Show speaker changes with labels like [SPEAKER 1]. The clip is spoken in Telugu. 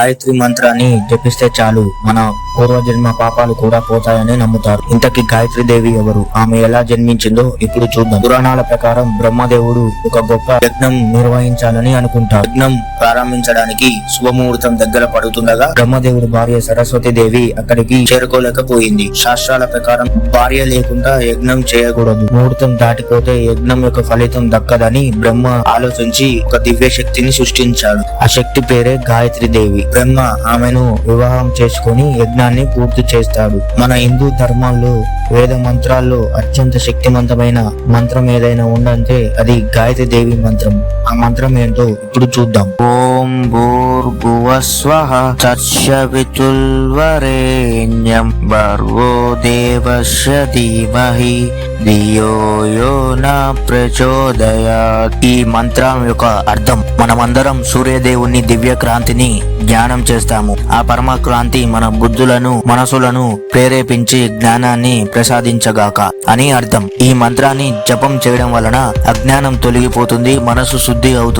[SPEAKER 1] గాయత్రి మంత్రాన్ని జపిస్తే చాలు. మన పూర్వజన్మ పాపాలు కూడా పోతాయని నమ్ముతారు. ఇంతకీ గాయత్రి దేవి ఎవరు? ఆమె ఎలా జన్మించిందో ఇప్పుడు చూద్దాం. పురాణాల ప్రకారం బ్రహ్మదేవుడు ఒక గొప్ప యజ్ఞం నిర్వహించాలని అనుకుంటారు. యజ్ఞం ప్రారంభించడానికి శుభముహూర్తం దగ్గర పడుతుండగా బ్రహ్మదేవుడి భార్య సరస్వతి దేవి అక్కడికి చేరుకోలేకపోయింది. శాస్త్రాల ప్రకారం భార్య లేకుండా యజ్ఞం చేయకూడదు. ముహూర్తం దాటిపోతే యజ్ఞం యొక్క ఫలితం దక్కదని బ్రహ్మ ఆలోచించి ఒక దివ్య శక్తిని సృష్టించాడు. ఆ శక్తి పేరే గాయత్రి దేవి. బ్రహ్మ ఆమెను వివాహం చేసుకుని యజ్ఞాన్ని పూర్తి చేస్తాడు. మన హిందూ ధర్మాల్లో వేద మంత్రాల్లో అత్యంత శక్తివంతమైన మంత్రం ఏదైనా ఉందంటే అది గాయత్రి దేవి మంత్రం. ఆ మంత్రం ఏంటో ఇప్పుడు చూద్దాం. ఓం భూర్భువస్వ తత్సవితుల్వరేణ్యం భర్గో దేవస్య ధీమహి. ధియో నా ప్రచోదయాత్ ఈ మంత్రం యొక్క అర్థం మనమందరం సూర్యదేవుని దివ్య క్రాంతిని ధ్యానం చేస్తాము. ఆ పరమ క్రాంతి మన బుద్ధులను మనసులను ప్రేరేపించి జ్ఞానాన్ని ప్రసాదించగాక అని అర్థం. ఈ మంత్రాన్ని జపం చేయడం వలన అజ్ఞానం తొలగిపోతుంది మనసు శుద్ధి అవుతుంది.